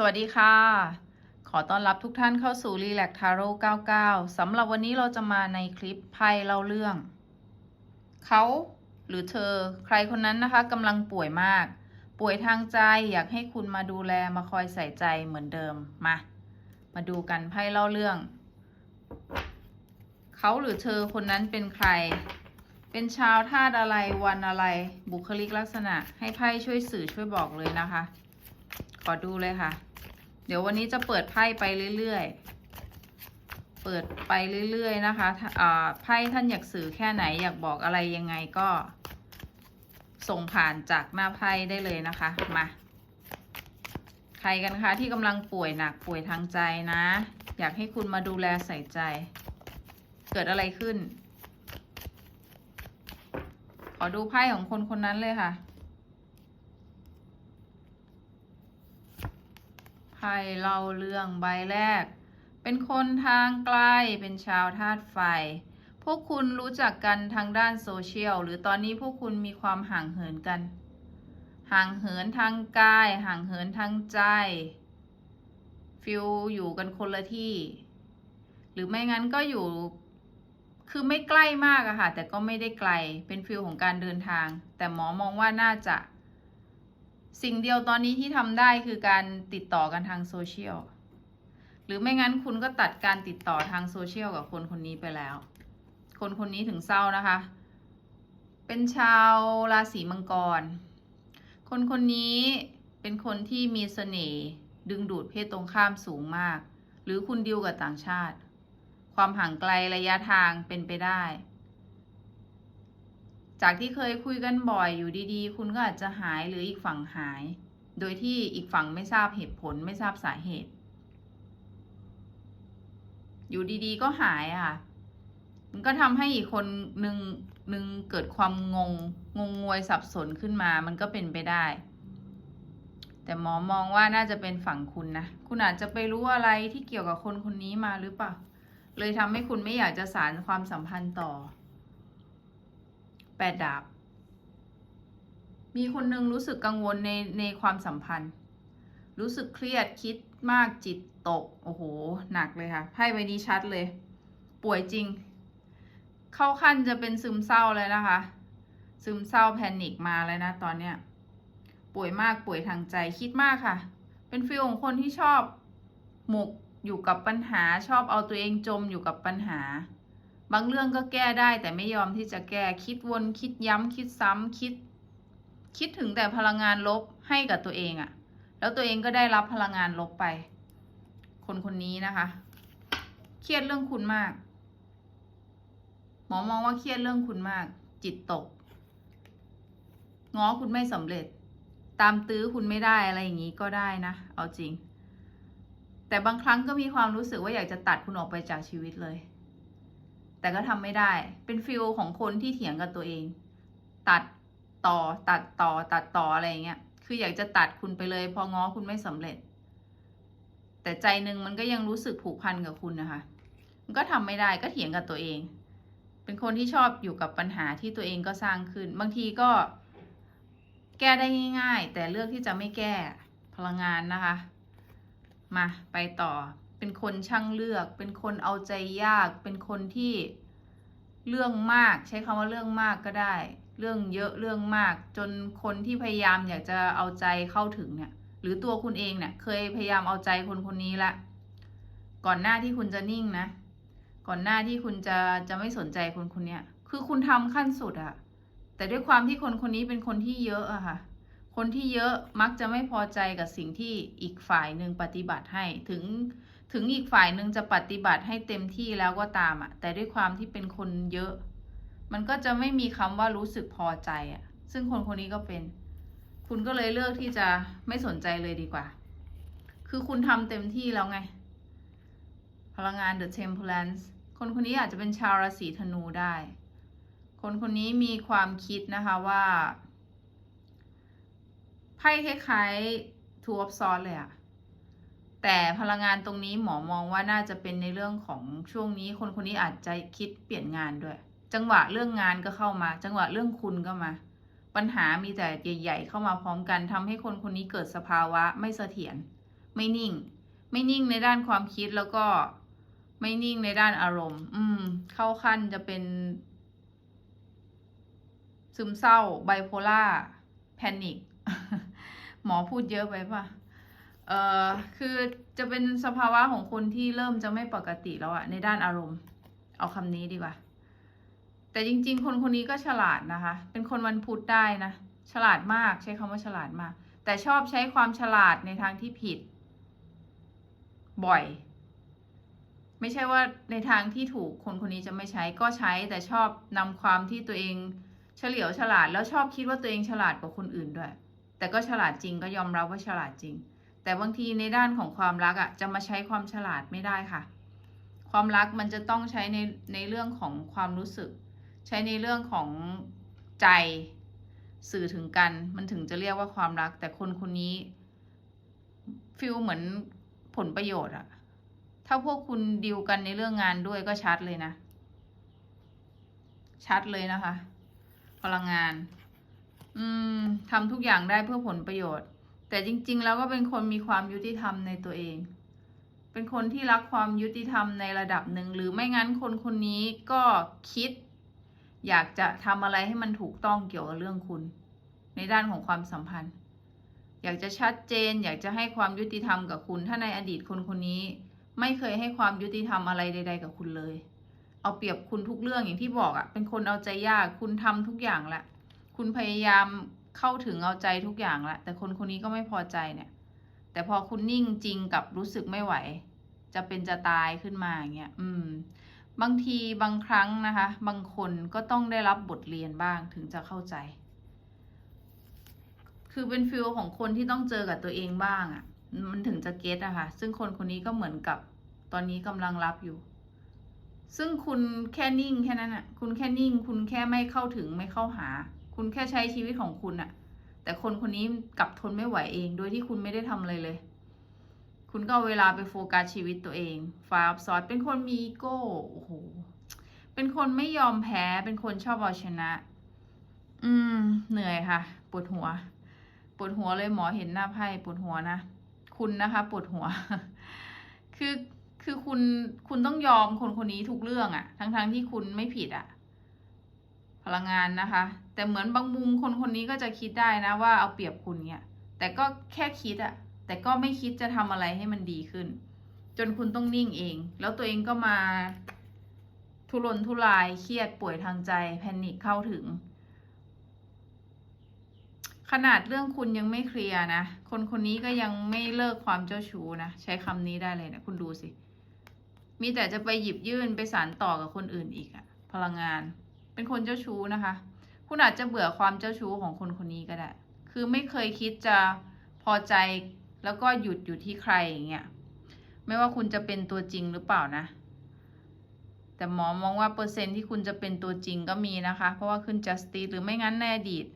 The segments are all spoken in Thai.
สวัสดีค่ะ ขอต้อนรับทุกท่านเข้าสู่ Relax Tarot 99 สำหรับวันนี้เราจะมาในคลิปไพ่เล่าเรื่อง เขาหรือเธอใครคนนั้นนะคะกำลังป่วยมาก ป่วยทางใจอยากให้คุณมาดูแลมาคอยใส่ใจเหมือนเดิม มา มาดูกันไพ่เล่าเรื่อง เขาหรือเธอคนนั้นเป็นใคร เป็นชาวธาตุอะไรวันอะไร บุคลิกลักษณะให้ไพ่ช่วยสื่อช่วยบอกเลยนะคะขอดูเลยค่ะ เดี๋ยววันนี้จะเปิดไพ่ไปเรื่อยๆ เปิดไปเรื่อยๆนะคะไพ่ท่านอยากสื่อแค่ไหนอยากบอกอะไรยังไงก็ ส่งผ่านจากหน้าไพ่ได้เลยนะคะ มา ใครกันคะที่กำลังป่วยหนักป่วยทางใจนะ อยากให้คุณมาดูแลใส่ใจ เกิดอะไรขึ้น ขอดูไพ่ของคนคนนั้นเลยค่ะ ไพ่เล่าเรื่องใบแรก เป็นคนทางไกลเป็นชาวธาตุไฟ พวกคุณรู้จักกันทางด้านโซเชียล หรือตอนนี้พวกคุณมีความห่างเหินกัน ห่างเหินทางกาย ห่างเหินทางใจ ฟิลอยู่กันคนละที่ หรือไม่งั้นก็อยู่ คือไม่ใกล้มากอะค่ะ แต่ก็ไม่ได้ไกล เป็นฟิลของการเดินทาง แต่หมอมองว่าน่าจะ สิ่งเดียวตอนนี้ที่ทำได้คือการติดต่อกันทางโซเชียล หรือไม่งั้นคุณก็ตัดการติดต่อทางโซเชียลกับคนคนนี้ไปแล้ว คนคนนี้ถึงเศร้านะคะ เป็นชาวราศีมังกร คนคนนี้เป็นคนที่มีเสน่ห์ดึงดูดเพศตรงข้ามสูงมาก หรือคุณดิวกับต่างชาติ ความห่างไกลระยะทางเป็นไปได้ จากที่เคยคุยกันบ่อยอยู่ดีๆ คุณก็อาจจะหายหรืออีกฝั่งหาย โดยที่อีกฝั่งไม่ทราบเหตุผลไม่ทราบสาเหตุ อยู่ดีๆก็หายอะค่ะ มันก็ทำให้อีกคนหนึ่งหนึ่งเกิดความงง งงงวยสับสนขึ้นมา มันก็เป็นไปได้ แต่หมอมองว่าน่าจะเป็นฝั่งคุณนะ คุณอาจจะไปรู้อะไรที่เกี่ยวกับคนคนนี้มาหรือเปล่า เลยทำให้คุณไม่อยากจะสารความสัมพันธ์ต่อ แปดดาบ มีคนหนึ่งรู้สึกกังวลในในความสัมพันธ์ รู้สึกเครียดคิดมากจิตตก โอ้โห หนักเลยค่ะไพ่ใบนี้ชัดเลย ป่วยจริง เข้าขั้นจะเป็นซึมเศร้าเลยนะคะ ซึมเศร้าแพนิคมาแล้วนะตอนเนี้ย ป่วยมากป่วยทางใจคิดมากค่ะ เป็นฟีลของคนที่ชอบหมกอยู่กับปัญหาชอบเอาตัวเองจมอยู่กับปัญหา บางเรื่องก็แก้ได้แต่ไม่ยอมที่จะแก้คิดวนคิดย้ำคิดซ้ำคิด คิดถึงแต่พลังงานลบให้กับตัวเองอะแล้วตัวเองก็ได้รับพลังงานลบไป คนคนนี้นะคะ เครียดเรื่องคุณมาก หมอมองว่าเครียดเรื่องคุณมาก จิตตก ง้อคุณไม่สำเร็จ ตามตื้อคุณไม่ได้อะไรอย่างนี้ก็ได้นะ เอาจริง แต่บางครั้งก็มีความรู้สึกว่าอยากจะตัดคุณออกไปจากชีวิตเลย แต่ก็ทำไม่ได้ เป็นฟิลของคนที่เถียงกับตัวเอง ตัดต่อตัดต่อตัดต่ออะไรอย่างเงี้ย คืออยากจะตัดคุณไปเลย พอง้อคุณไม่สำเร็จ แต่ใจหนึ่งมันก็ยังรู้สึกผูกพันกับคุณนะคะ มันก็ทำไม่ได้ก็เถียงกับตัวเอง เป็นคนที่ชอบอยู่กับปัญหาที่ตัวเองก็สร้างขึ้น บางทีก็ แก้ได้ง่าย ๆ แต่เลือกที่จะไม่แก้พลังงานนะคะ มาไปต่อ เป็นคนช่างเลือก เป็นคนเอาใจยาก เป็นคนที่เรื่องมาก ใช้คำว่าเรื่องมากก็ได้ เรื่องเยอะเรื่องมาก จนคนที่พยายามอยากจะเอาใจเข้าถึงเนี่ย หรือตัวคุณเองเนี่ยเคยพยายามเอาใจคนคนนี้ละก่อนหน้าที่คุณจะนิ่งนะ ก่อนหน้าที่คุณจะจะไม่สนใจคนคนเนี้ยคือคุณทำขั้นสุดอะแต่ด้วยความที่คนคนนี้เป็นคนที่เยอะอะค่ะคนที่เยอะมักจะไม่พอใจกับสิ่งที่อีกฝ่ายหนึ่งปฏิบัติให้ถึง ถึงอีกฝ่ายหนึ่งจะปฏิบัติให้เต็มที่แล้วก็ตามอะแต่ด้วยความที่เป็นคนเยอะ มันก็จะไม่มีคำว่ารู้สึกพอใจอะซึ่งคนคนนี้ก็เป็น คุณก็เลยเลือกที่จะไม่สนใจเลยดีกว่า คือคุณทำเต็มที่แล้วไง พลังงาน The Temperance คนคนนี้อาจจะเป็นชาวราศีธนูได้ คนคนนี้มีความคิดนะคะว่าไพ่คล้ายๆ Two of Swords เลยอะ แต่พลังงานตรงนี้หมอมองว่าน่าจะเป็นในเรื่องของช่วงนี้คนคนนี้อาจจะคิดเปลี่ยนงานด้วย จังหวะเรื่องงานก็เข้ามา จังหวะเรื่องคุณก็มา ปัญหามีแต่ใหญ่ ๆ เข้ามาพร้อมกันทำให้คนคนนี้เกิดสภาวะไม่เสถียรไม่นิ่ง ไม่นิ่งในด้านความคิดแล้วก็ไม่นิ่งในด้านอารมณ์ อืม เข้าขั้นจะเป็น ซึมเศร้าไบโพล่าแพนิคหมอพูดเยอะไปป่ะ เอ่อคือจะเป็นสภาวะของคนที่เริ่มจะไม่ปกติแล้วอะในด้านอารมณ์ เอาคำนี้ดีกว่า แต่จริง ๆ คนคนนี้ก็ฉลาดนะคะ เป็นคนวันพุธได้นะ ฉลาดมากใช้คำว่าฉลาดมาก แต่ชอบใช้ความฉลาดในทางที่ผิด บ่อย ไม่ใช่ว่าในทางที่ถูกคนคนนี้จะไม่ใช้ก็ใช้ แต่ชอบนำความที่ตัวเองเฉลียวฉลาดแล้วชอบคิดว่าตัวเองฉลาดกว่าคนอื่นด้วย แต่ก็ฉลาดจริงก็ยอมรับว่าฉลาดจริง แต่บางทีในด้านของความรักอะ่ะจะมาใช้ความฉลาดไม่ได้ค่ะ ความรักมันจะต้องใช้ในในเรื่องของความรู้สึก ใช้ในเรื่องของใจสื่อถึงกัน มันถึงจะเรียกว่าความรัก แต่คนคนนี้ฟิลเหมือนผลประโยชน์อะถ้าพวกคุณดีลกันในเรื่องงานด้วยก็ชัดเลยนะ ชัดเลยนะคะ พลังงาน อืมทำทุกอย่างได้เพื่อผลประโยชน์ แต่จริงๆ แล้วก็เป็นคนมีความยุติธรรมในตัวเอง เป็นคนที่รักความยุติธรรมในระดับหนึ่ง หรือไม่งั้นคนคนนี้ก็คิด อยากจะทำอะไรให้มันถูกต้องเกี่ยวกับเรื่องคุณ ในด้านของความสัมพันธ์ อยากจะชัดเจน อยากจะให้ความยุติธรรมกับคุณ ถ้าในอดีตคนคนนี้ ไม่เคยให้ความยุติธรรมอะไรใด ๆ กับคุณเลย เอาเปรียบคุณทุกเรื่องอย่างที่บอกอะ่ะ เป็นคนเอาใจยาก คุณทำทุกอย่างแหละ คุณพยายาม เข้าถึงเอาใจทุกอย่างละแต่คนคนนี้ก็ไม่พอใจเนี่ย แต่พอคุณนิ่งจริงกับรู้สึกไม่ไหว จะเป็นจะตายขึ้นมาอย่างเงี้ยอืม บางทีบางครั้งนะคะ บางคนก็ต้องได้รับบทเรียนบ้างถึงจะเข้าใจ คือเป็นฟิลของคนที่ต้องเจอกับตัวเองบ้างอะ่ะ มันถึงจะเก็ตอะคะซึ่งคนคนนี้ก็เหมือนกับตอนนี้กำลังรับอยู่ ซึ่งคุณแค่นิ่งแค่นั้นอะ่ะ คุณแค่นิ่ง คุณแค่ไม่เข้าถึงไม่เข้าหา คุณแค่ใช้ชีวิตของคุณอะแต่คนคนนี้กลับทนไม่ไหวเอง โดยที่คุณไม่ได้ทำอะไรเลย คุณก็เอาเวลาไปโฟกัสชีวิตตัวเองฟาบซอสเป็นคนมีอีโก้โอ้โหเป็นคนไม่ยอมแพ้ เป็นคนชอบเอาชนะ อืม เหนื่อยค่ะปวดหัวปวดหัวเลยหมอเห็นหน้าไพ่ปวดหัวนะคุณนะคะปวดหัว คือคือคุณคุณต้องยอมคนคนนี้ทุกเรื่องอะทั้งๆทที่คุณไม่ผิดอะพลังงานนะคะ แต่เหมือนบางมุมคนคนนี้ก็จะคิดได้นะว่าเอาเปรียบคุณเนี่ย แต่ก็แค่คิดอะแต่ก็ไม่คิดจะทำอะไรให้มันดีขึ้น จนคุณต้องนิ่งเอง แล้วตัวเองก็มา ทุรนทุรายเครียดป่วยทางใจแพนิคเข้าถึง ขนาดเรื่องคุณยังไม่เคลียร์นะคนคนนี้ก็ยังไม่เลิกความเจ้าชู้นะใช้คำนี้ได้เลยนะคุณดูสิ มีแต่จะไปหยิบยื่นไปสารต่อกับคนอื่นอีกอะพลังงาน เป็นคนเจ้าชู้นะคะ คุณอาจจะเบื่อความเจ้าชู้ของคนคนนี้ก็ได้ คือไม่เคยคิดจะพอใจแล้วก็หยุดอยู่ที่ใครอย่างเงี้ย ไม่ว่าคุณจะเป็นตัวจริงหรือเปล่านะ แต่หมอมองว่าเปอร์เซ็นต์ที่คุณจะเป็นตัวจริงก็มีนะคะ เพราะว่าขึ้น justice หรือไม่งั้นในอดีต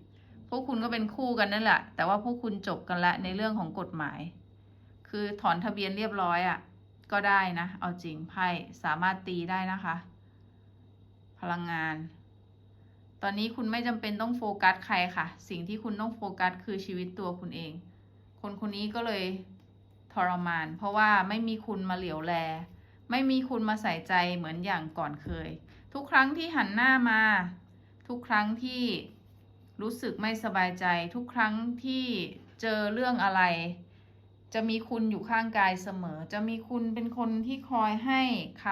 พวกคุณก็เป็นคู่กันนั่นแหละ แต่ว่าพวกคุณจบกันละในเรื่องของกฎหมาย คือถอนทะเบียนเรียบร้อยอะ่ะ ก็ได้นะ เอาจริงไพ่สามารถตีได้นะคะ พลังงาน ตอนนี้คุณไม่จำเป็นต้องโฟกัสใครค่ะ สิ่งที่คุณต้องโฟกัสคือชีวิตตัวคุณเอง คนคนนี้ก็เลยทรมาน เพราะว่าไม่มีคุณมาเหลียวแล ไม่มีคุณมาใส่ใจเหมือนอย่างก่อนเคย ทุกครั้งที่หันหน้ามา ทุกครั้งที่รู้สึกไม่สบายใจ ทุกครั้งที่เจอเรื่องอะไร จะมีคุณอยู่ข้างกายเสมอ จะมีคุณเป็นคนที่คอยให้ค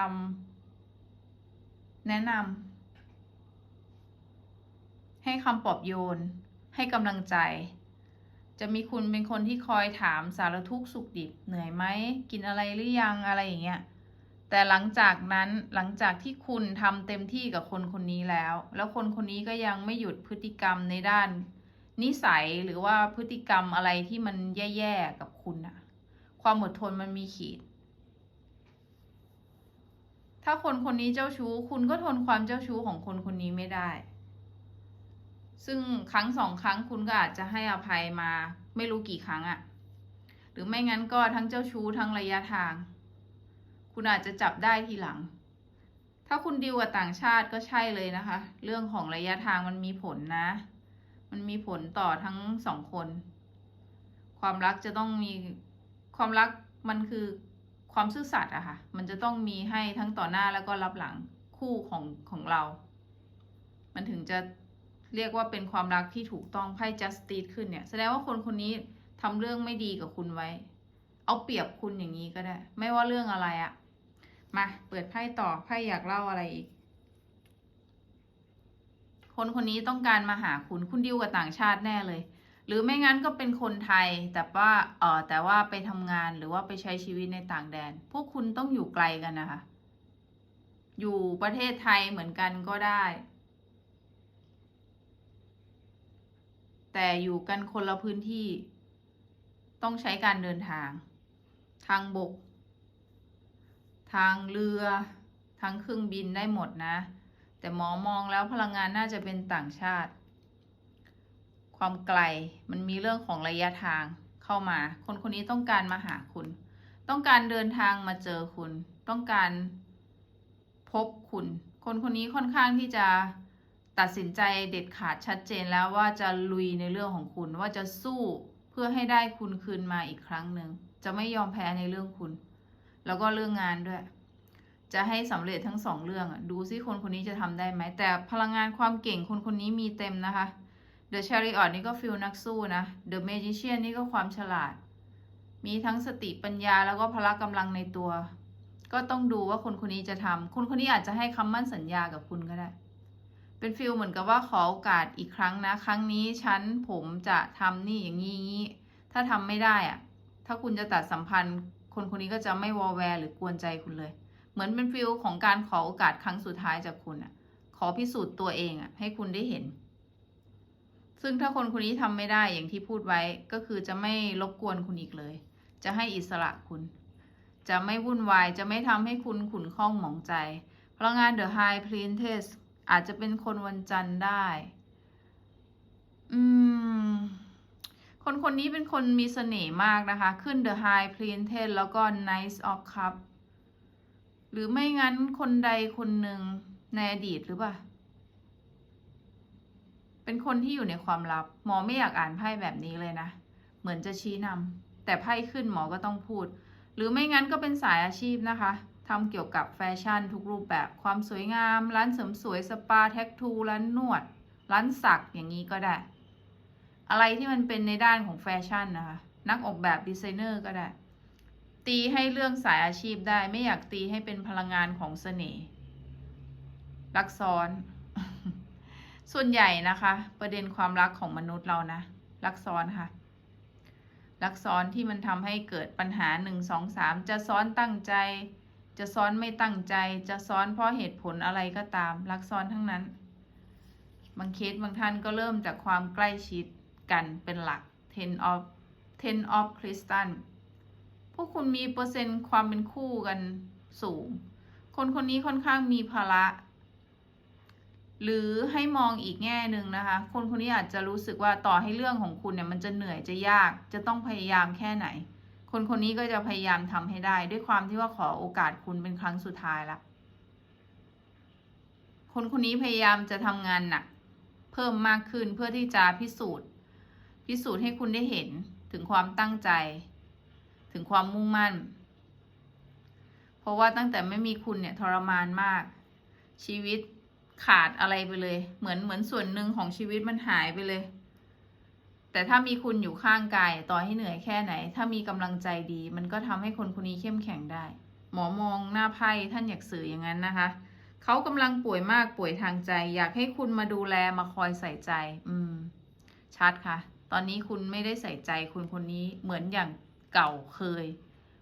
ำแนะนำ ให้คำปลอบโยน ให้กำลังใจ จะมีคุณเป็นคนที่คอยถามสารทุกข์สุขดิบ เหนื่อยไหม กินอะไรหรือยังอะไรอย่างเงี้ย แต่หลังจากนั้นหลังจากที่คุณทำเต็มที่กับคนคนนี้แล้ว แล้วคนคนนี้ก็ยังไม่หยุดพฤติกรรมในด้าน นิสัยหรือว่าพฤติกรรมอะไรที่มันแย่ๆกับคุณอะความอดทนมันมีขีดถ้าคนคนนี้เจ้าชู้ คุณก็ทนความเจ้าชู้ของคนคนนี้ไม่ได้ ซึ่งครั้งสองครั้งคุณก็อาจจะให้อภัยมาไม่รู้กี่ครั้งอะหรือไม่งั้นก็ทั้งเจ้าชู้ทั้งระยะทาง คุณอาจจะจับได้ทีหลัง ถ้าคุณดีลกับต่างชาติก็ใช่เลยนะคะ เรื่องของระยะทางมันมีผลนะ มันมีผลต่อทั้งสองคน ความรักจะต้องมีความรักมันคือความซื่อสัตย์อะค่ะ มันจะต้องมีให้ทั้งต่อหน้าแล้วก็รับหลังคู่ของของเรา มันถึงจะ เรียกว่าเป็นความรักที่ถูกต้องไพ่ justice ขึ้นเนี่ย แสดงว่าคนคนนี้ทำเรื่องไม่ดีกับคุณไว้ เอาเปรียบคุณอย่างนี้ก็ได้ ไม่ว่าเรื่องอะไรอะมาเปิดไพ่ต่อไพ่อยากเล่าอะไรอีก คนคนนี้ต้องการมาหาคุณคุณดิวกับต่างชาติแน่เลย หรือไม่งั้นก็เป็นคนไทย แต่ว่าเออแต่ว่าไปทำงานหรือว่าไปใช้ชีวิตในต่างแดน พวกคุณต้องอยู่ไกลกันนะคะ อยู่ประเทศไทยเหมือนกันก็ได้ แต่อยู่กันคนละพื้นที่ ต้องใช้การเดินทาง ทางบก ทางเรือ ทางเครื่องบินได้หมดนะ แต่หมอมองแล้วพลังงานน่าจะเป็นต่างชาติ ความไกลมันมีเรื่องของระยะทางเข้ามา คนคนนี้ต้องการมาหาคุณ ต้องการเดินทางมาเจอคุณ ต้องการพบคุณ คนคนนี้ค่อนข้างที่จะ ตัดสินใจเด็ดขาดชัดเจนแล้วว่าจะลุยในเรื่องของคุณว่าจะสู้เพื่อให้ได้คุณคืนมาอีกครั้งหนึ่งจะไม่ยอมแพ้ในเรื่องคุณ แล้วก็เรื่องงานด้วย จะให้สำเร็จทั้งสองเรื่องดูซิคนคนนี้จะทำได้ไหมแต่พลังงานความเก่งคนคนนี้มีเต็มนะคะ The Chariot นี่ก็ฟิลนักสู้นะ The Magician นี่ก็ความฉลาด มีทั้งสติปัญญาแล้วก็พละกำลังในตัว ก็ต้องดูว่าคนคนนี้จะทำคนคนนี้อาจจะให้คำมั่นสัญญากับคุณก็ได้ เป็นฟิลเหมือนกับว่าขอโอกาสอีกครั้งนะ ครั้งนี้ฉันผมจะทำนี่อย่างนี้อย่างนี้ ถ้าทำไม่ได้อะถ้าคุณจะตัดสัมพันธ์ คนคนนี้ก็จะไม่วอลแวร์หรือกวนใจคุณเลย เหมือนเป็นฟิลของการขอโอกาสครั้งสุดท้ายจากคุณอะขอพิสูจน์ตัวเองอะให้คุณได้เห็น ซึ่งถ้าคนคนนี้ทำไม่ได้อย่างที่พูดไว้ก็คือจะไม่รบกวนคุณอีกเลย จะให้อิสระคุณ จะไม่วุ่นวายจะไม่ทำให้คุณขุนข้องหมองใจพลังงาน The High Priestess อาจจะเป็นคนวันจันทร์ได้ อืม คนคนนี้เป็นคนมีเสน่ห์มากนะคะ ขึ้น The High Priestess แล้วก็ Knight of Cup หรือไม่งั้นคนใดคนหนึ่งในอดีตหรือเปล่า เป็นคนที่อยู่ในความลับ หมอไม่อยากอ่านไพ่แบบนี้เลยนะ เหมือนจะชี้นำแต่ไพ่ขึ้นหมอก็ต้องพูด หรือไม่งั้นก็เป็นสายอาชีพนะคะ ทำเกี่ยวกับแฟชั่นทุกรูปแบบความสวยงาม ร้านเสริมสวยสปาแท็กทูร้านนวด ร้านสักอย่างนี้ก็ได้ อะไรที่มันเป็นในด้านของแฟชั่นนะคะ นักออกแบบดีไซเนอร์ก็ได้ ตีให้เรื่องสายอาชีพได้ ไม่อยากตีให้เป็นพลังงานของเสน่ห์รักซ้อน ส่วนใหญ่นะคะ ประเด็นความรักของมนุษย์เรานะรักซ้อนค่ะรักซ้อนที่มันทำให้เกิดปัญหาหนึ่งสองสามจะซ้อนตั้งใจ จะซ้อนไม่ตั้งใจ จะซ้อนเพราะเหตุผลอะไรก็ตาม รักซ้อนทั้งนั้น บางเคสบางท่านก็เริ่มจากความใกล้ชิดกันเป็นหลัก ten of ten of crystal พวกคุณมีเปอร์เซ็นต์ความเป็นคู่กันสูง คนคนนี้ค่อนข้างมีภาระ หรือให้มองอีกแง่หนึ่งนะคะ คนคนนี้อาจจะรู้สึกว่าต่อให้เรื่องของคุณเนี่ยมันจะเหนื่อยจะยาก จะต้องพยายามแค่ไหน คนคนนี้ก็จะพยายามทำให้ได้ ด้วยความที่ว่าขอโอกาสคุณเป็นครั้งสุดท้ายละคนคนนี้พยายามจะทำงานหนักเพิ่มมากขึ้นเพื่อที่จะพิสูจน์ พิสูจน์ให้คุณได้เห็นถึงความตั้งใจ ถึงความมุ่งมั่น เพราะว่าตั้งแต่ไม่มีคุณเนี่ยทรมานมาก ชีวิตขาดอะไรไปเลย เหมือนเหมือนส่วนหนึ่งของชีวิตมันหายไปเลย แต่ถ้ามีคุณอยู่ข้างกายต่อให้เหนื่อยแค่ไหน ถ้ามีกำลังใจดี มันก็ทำให้คนคนนี้เข้มแข็งได้ หมอมองหน้าไพ่ท่านอยากสื่ออย่างนั้นนะคะเขากำลังป่วยมากป่วยทางใจ อยากให้คุณมาดูแลมาคอยใส่ใจ อืม ชัดค่ะ ตอนนี้คุณไม่ได้ใส่ใจคุณคนนี้เหมือนอย่างเก่าเคย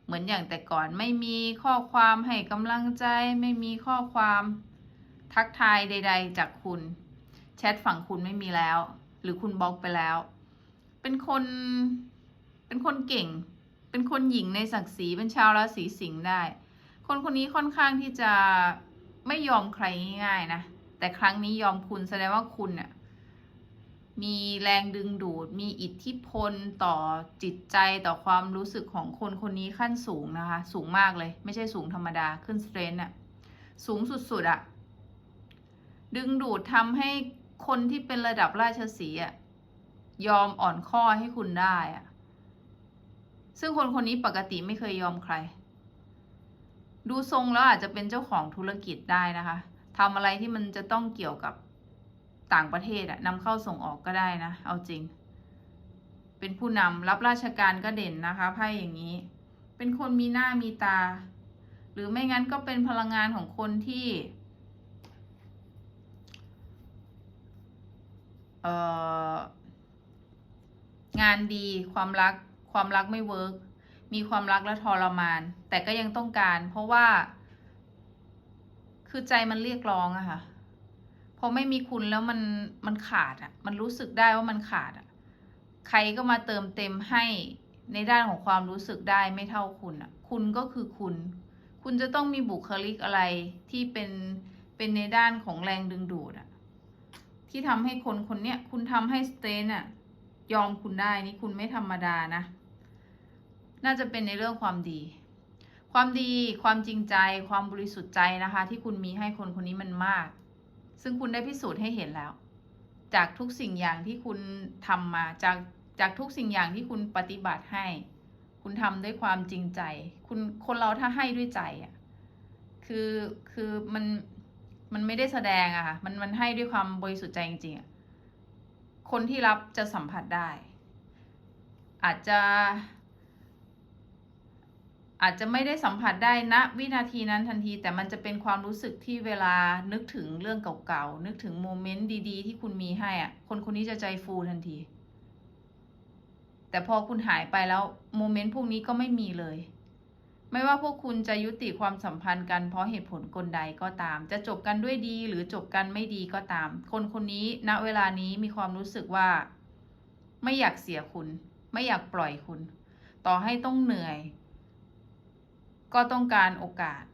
เหมือนอย่างแต่ก่อนไม่มีข้อความให้กำลังใจ ไม่มีข้อความทักทายใด ๆ จากคุณ แชทฝั่งคุณไม่มีแล้ว หรือคุณบล็อกไปแล้ว เป็นคน เป็นคนเก่ง เป็นคนหญิงในศักดิ์ศรีเป็นชาวราศีสิงห์ได้ คนคนนี้ค่อนข้างที่จะไม่ยอมใครง่ายๆนะ แต่ครั้งนี้ยอมคุณแสดงว่าคุณเนี่ยมีแรงดึงดูด มีอิทธิพลต่อจิตใจต่อความรู้สึกของคนคนนี้ขั้นสูงนะคะ สูงมากเลย ไม่ใช่สูงธรรมดาขึ้นสเตรนอะสูงสุดๆอะดึงดูดทำให้คนที่เป็นระดับราชสีห์อะ ยอมอ่อนข้อให้คุณได้อะซึ่งคนคนนี้ปกติไม่เคยยอมใคร ดูทรงแล้วอาจจะเป็นเจ้าของธุรกิจได้นะคะทำอะไรที่มันจะต้องเกี่ยวกับต่างประเทศอะนำเข้าส่งออกก็ได้นะ เอาจริง เป็นผู้นำรับราชการก็เด่นนะคะไพ่อย่างนี้ เป็นคนมีหน้ามีตา หรือไม่งั้นก็เป็นพลังงานของคนที่เอ่อ งานดีความรักความรักไม่เวิร์กมีความรักและทรมาน แต่ก็ยังต้องการ เพราะว่า คือใจมันเรียกร้องอะค่ะพอไม่มีคุณแล้วมันมันขาดอะมันรู้สึกได้ว่ามันขาดอะใครก็มาเติมเต็มให้ในด้านของความรู้สึกได้ไม่เท่าคุณอะคุณก็คือคุณ คุณจะต้องมีบุคลิกอะไรที่เป็นเป็นในด้านของแรงดึงดูดอะที่ทำให้คนคนเนี้ยคุณทำให้สเตนอะ ยอมคุณได้นี่คุณไม่ธรรมดานะ น่าจะเป็นในเรื่องความดี ความดีความจริงใจความบริสุทธิ์ใจนะคะ ที่คุณมีให้คนคนนี้มันมาก ซึ่งคุณได้พิสูจน์ให้เห็นแล้ว จากทุกสิ่งอย่างที่คุณทำมาจากจากทุกสิ่งอย่างที่คุณปฏิบัติให้ คุณทำด้วยความจริงใจ คุณคนเราถ้าให้ด้วยใจอะคือคือมันมันไม่ได้แสดงอะค่ะมันมันให้ด้วยความบริสุทธิ์ใจจริงๆอะ คนที่รับจะสัมผัสได้ อาจจะ อาจจะไม่ได้สัมผัสได้ณวินาทีนั้นทันที แต่มันจะเป็นความรู้สึกที่เวลานึกถึงเรื่องเก่าๆนึกถึงโมเมนต์ดีๆ ที่คุณมีให้อะ คนคนนี้จะใจฟูทันที แต่พอคุณหายไปแล้วโมเมนต์พวกนี้ก็ไม่มีเลย ไม่ว่าพวกคุณจะยุติความสัมพันธ์กันเพราะเหตุผลกลใดก็ตาม จะจบกันด้วยดีหรือจบกันไม่ดีก็ตาม คนคนนี้ณเวลานี้มีความรู้สึกว่า ไม่อยากเสียคุณ ไม่อยากปล่อยคุณ ต่อให้ต้องเหนื่อย ก็ต้องการโอกาส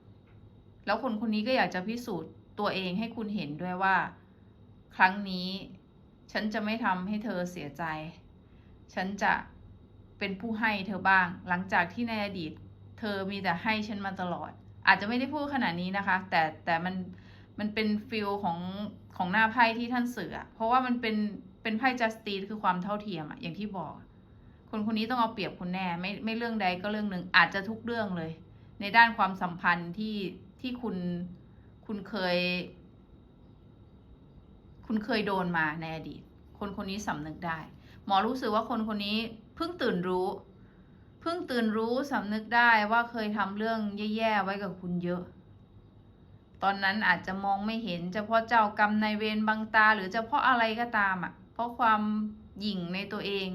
แล้วคนคนนี้ก็อยากจะพิสูจน์ตัวเองให้คุณเห็นด้วยว่า ครั้งนี้ ฉันจะไม่ทำให้เธอเสียใจ ฉันจะเป็นผู้ให้เธอบ้าง หลังจากที่ในอดีต เธอมีแต่ให้ฉันมาตลอด อาจจะไม่ได้พูดขนาดนี้นะคะ แต่แต่มันมันเป็นฟิลของของหน้าไพ่ที่ท่านเสือเพราะว่ามันเป็นเป็นไพ่จัสติสคือความเท่าเทียมอะอย่างที่บอก คนคนนี้ต้องเอาเปรียบคุณแน่ไม่ไม่เรื่องใดก็เรื่องหนึ่งอาจจะทุกเรื่องเลย ในด้านความสัมพันธ์ที่ที่คุณคุณเคย คุณเคยโดนมาในอดีต คนคนนี้สำนึกได้ หมอรู้สึกว่าคนคนนี้เพิ่งตื่นรู้ เพิ่งตื่นรู้สำนึกได้ว่าเคยทำเรื่องแย่ๆไว้กับคุณเยอะ ตอนนั้นอาจจะมองไม่เห็นจะเพราะเจ้ากรรมนายเวรบังตา หรือจะเพราะอะไรก็ตามอะ เพราะความหยิ่งในตัวเอง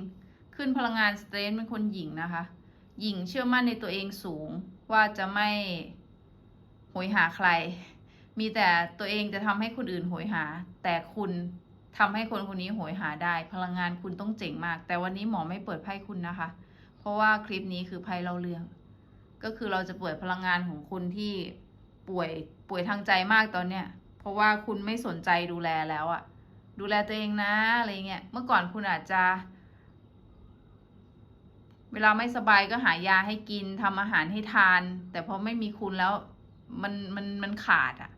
ขึ้นพลังงานสเตรนเป็นคนหยิ่งนะคะ หยิ่งเชื่อมั่นในตัวเองสูงว่าจะไม่โหยหาใคร มีแต่ตัวเองจะทำให้คนอื่นโหยหา แต่คุณทำให้คนคนนี้โหยหาได้ พลังงานคุณต้องเจ๋งมาก แต่วันนี้หมอไม่เปิดไพ่คุณนะคะ เพราะว่าคลิปนี้คือไพ่เล่าเรื่อง ก็คือเราจะเปิดพลังงานของคุณที่ป่วยป่วยทางใจมากตอนเนี้ย เพราะว่าคุณไม่สนใจดูแลแล้วอะดูแลตัวเองนะอะไรเงี้ย เมื่อก่อนคุณอาจจะ เวลาไม่สบายก็หายาให้กินทำอาหารให้ทาน แต่พอไม่มีคุณแล้วมันมันมันขาดอะ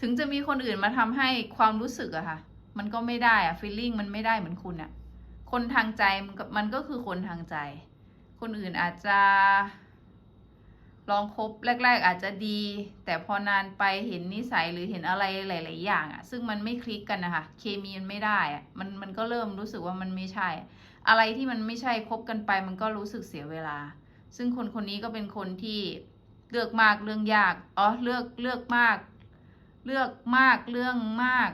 ถึงจะมีคนอื่นมาทำให้ความรู้สึกอะค่ะ มันก็ไม่ได้อะฟีลลิ่งมันไม่ได้เหมือนคุณอะคนทางใจมันก็คือคนทางใจ คนอื่นอาจจะลองคบแรก ๆ อาจจะดี แต่พอนานไปเห็นนิสัยหรือเห็นอะไรหลาย ๆ อย่างอะซึ่งมันไม่คลิกกันนะคะเคมีมันไม่ได้อะมันมันก็เริ่มรู้สึกว่ามันไม่ใช่ อะไรที่มันไม่ใช่คบกันไป มันก็รู้สึกเสียเวลา ซึ่งคนคนนี้ก็เป็นคนที่เลือกมากเรื่องยากอ๋อเลือกเลือกมาก เลือกมากเรื่องมาก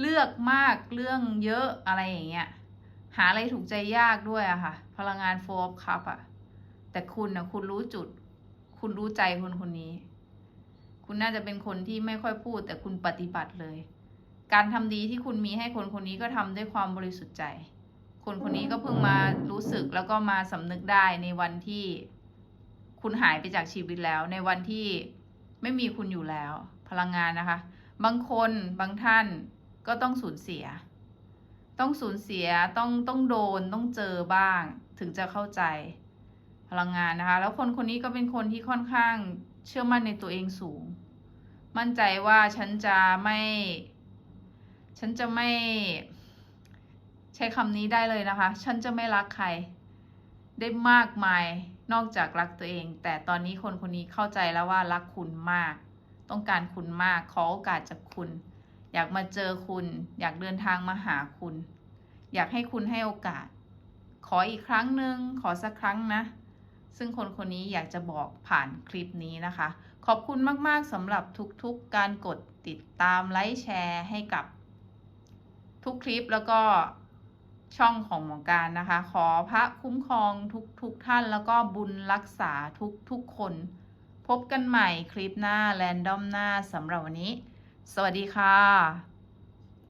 เลือกมากเรื่องเยอะอะไรอย่างเงี้ย หาอะไรถูกใจยากด้วยอะค่ะ พลังงานโฟร์คัพอะแต่คุณนะคุณรู้จุด คุณรู้ใจคนคนนี้ คุณน่าจะเป็นคนที่ไม่ค่อยพูด แต่คุณปฏิบัติเลย การทำดีที่คุณมีให้คนคนนี้ก็ทำด้วยความบริสุทธิ์ใจ คนคนนี้ก็เพิ่งมารู้สึกแล้วก็มาสำนึกได้ในวันที่ คุณหายไปจากชีวิตแล้ว ในวันที่ไม่มีคุณอยู่แล้ว พลังงานนะคะ บางคนบางท่านก็ต้องสูญเสีย ต้องสูญเสียต้องต้องโดนต้องเจอบ้าง ถึงจะเข้าใจพลังงานนะคะ แล้วคนคนนี้ก็เป็นคนที่ค่อนข้างเชื่อมั่นในตัวเองสูง มั่นใจว่าฉันจะไม่ ฉันจะไม่ใช้คำนี้ได้เลยนะคะ ฉันจะไม่รักใคร ได้มากมายนอกจากรักตัวเอง แต่ตอนนี้คนคนนี้เข้าใจแล้วว่ารักคุณมาก ต้องการคุณมากขอโอกาสจากคุณ อยากมาเจอคุณ อยากเดินทางมาหาคุณ อยากให้คุณให้โอกาส ขออีกครั้งหนึ่งขอสักครั้งนะ ซึ่งคนคนนี้อยากจะบอกผ่านคลิปนี้นะคะ ขอบคุณมากๆสำหรับทุกๆการกดติดตามไลค์แชร์ให้กับ ทุกคลิปแล้วก็ช่องของหมอการนะคะ ขอพระคุ้มครองทุกทุกท่านแล้วก็บุญรักษาทุกทุกคน พบกันใหม่คลิปหน้าแรนดอมหน้าสำหรับวันนี้ สวัสดีค่ะ